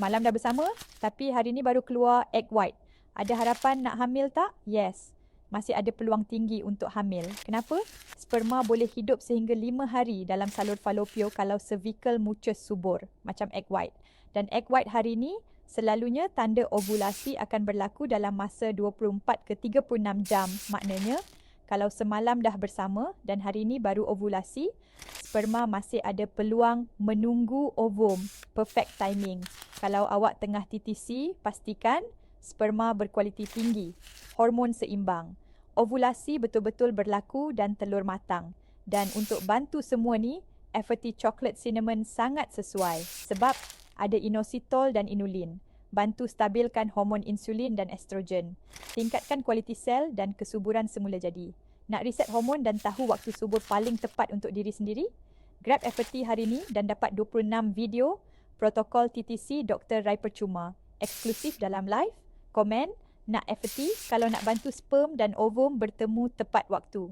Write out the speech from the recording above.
Semalam dah bersama tapi hari ni baru keluar egg white. Ada harapan nak hamil tak? Yes. Masih ada peluang tinggi untuk hamil. Kenapa? Sperma boleh hidup sehingga 5 hari dalam salur falopio kalau cervical mucus subur macam egg white. Dan egg white hari ni selalunya tanda ovulasi akan berlaku dalam masa 24 ke 36 jam. Maknanya kalau semalam dah bersama dan hari ni baru ovulasi, sperma masih ada peluang menunggu ovum. Perfect timing. Kalau awak tengah TTC, pastikan sperma berkualiti tinggi, hormon seimbang. Ovulasi betul-betul berlaku dan telur matang. Dan untuk bantu semua ni, FT Chocolate Cinnamon sangat sesuai sebab ada inositol dan inulin. Bantu stabilkan hormon insulin dan estrogen. Tingkatkan kualiti sel dan kesuburan semula jadi. Nak reset hormon dan tahu waktu subur paling tepat untuk diri sendiri? Grab FT hari ni dan dapat 26 video protokol TTC Dr. Rai Percuma. Eksklusif dalam live, komen, nak FT kalau nak bantu sperm dan ovum bertemu tepat waktu.